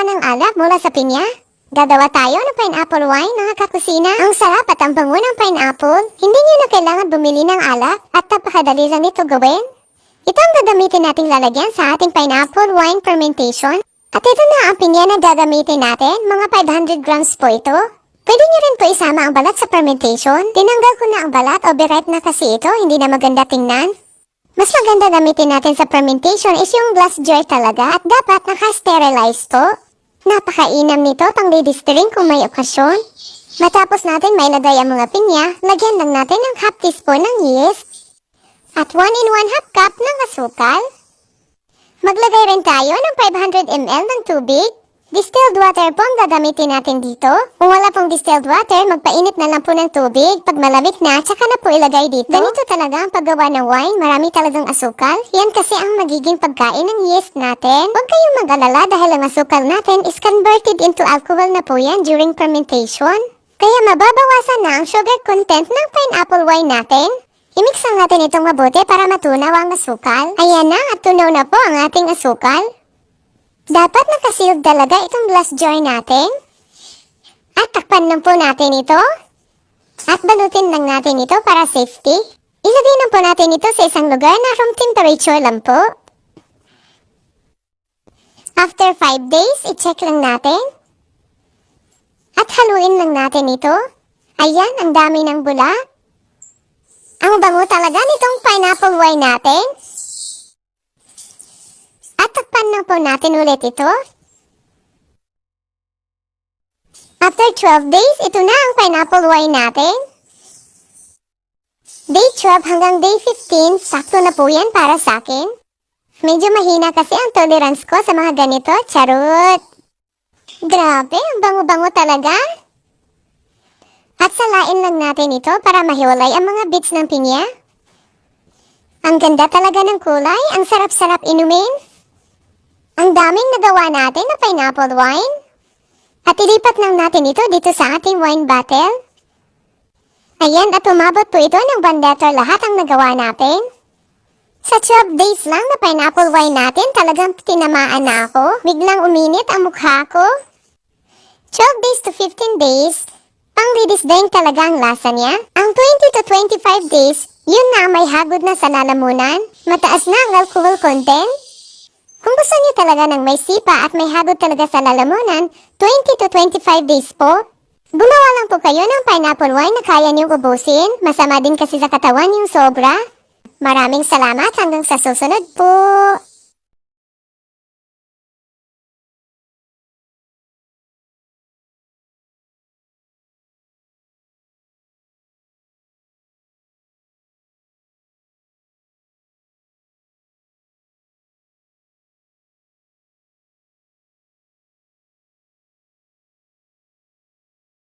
Gagawa ng alak mula sa pinya. Gagawa tayo ng pineapple wine, mga kakusina. Ang sarap at ang bango ng pineapple. Hindi nyo na kailangan bumili ng alak at napakadali lang nito gawin. Ito ang gagamitin nating lalagyan sa ating pineapple wine fermentation. At ito na ang pinya na gagamitin natin, mga 500 grams po ito. Pwede nyo rin po isama ang balat sa fermentation. Tinanggal ko na ang balat, overripe na kasi ito, hindi na maganda tingnan. Mas maganda gamitin natin sa fermentation is yung glass jar talaga at dapat naka-sterilize to. Napakainam nito pang ladies drink kung may okasyon. Matapos natin may lagay ang mga pinya, lagyan lang natin ng half teaspoon ng yeast at 1 in 1 half cup ng asukal. Maglagay rin tayo ng 500 ml ng tubig. Distilled water po ang gagamitin natin dito. Kung wala pong distilled water, magpainit na lang po ng tubig. Pag malamig na, tsaka na po ilagay dito. Ganito talaga ang paggawa ng wine. Marami talagang asukal. Yan kasi ang magiging pagkain ng yeast natin. Huwag kayong mag-alala dahil ang asukal natin is converted into alcohol na po yan during fermentation. Kaya mababawasan na ang sugar content ng pineapple wine natin. I-mix lang natin itong mabuti para matunaw ang asukal. Ayan na, at tunaw na po ang ating asukal. Dapat nakasealed talaga itong glass jar natin. At takpan lang po natin ito. At balutin lang natin ito para safety. Ilagay lang po natin ito sa isang lugar na room temperature lang po. After 5 days, i-check lang natin. At haluin lang natin ito. Ayan, ang dami ng bula. Ang bango talaga nitong pineapple wine natin. At takpan lang po natin ulit ito. After 12 days, ito na ang pineapple wine natin. Day 12 hanggang day 15, sakto na po yan para sa akin. Medyo mahina kasi ang tolerance ko sa mga ganito, charot. Grabe, ang bango-bango talaga. At salain lang natin ito para mahiwalay ang mga bits ng pinya. Ang ganda talaga ng kulay, ang sarap-sarap inumin. Ang daming nagawa natin na pineapple wine. At ilipat lang natin ito dito sa ating wine bottle. Ayan, at umabot po ito ng one liter lahat ang nagawa natin. Sa 12 days lang na pineapple wine natin, talagang tinamaan na ako. Biglang uminit ang mukha ko. 12 days to 15 days, pang ladies din talaga ang lasa niya. Ang 20 to 25 days, yun na may hagod na sa lalamunan. Mataas na ang alcohol content. Kung gusto niyo talaga ng may sipa at may hagod talaga sa lalamunan, 20 to 25 days po. Gumawa lang po kayo ng pineapple wine na kaya niyong ubusin. Masama din kasi sa katawan yung sobra. Maraming salamat hanggang sa susunod po.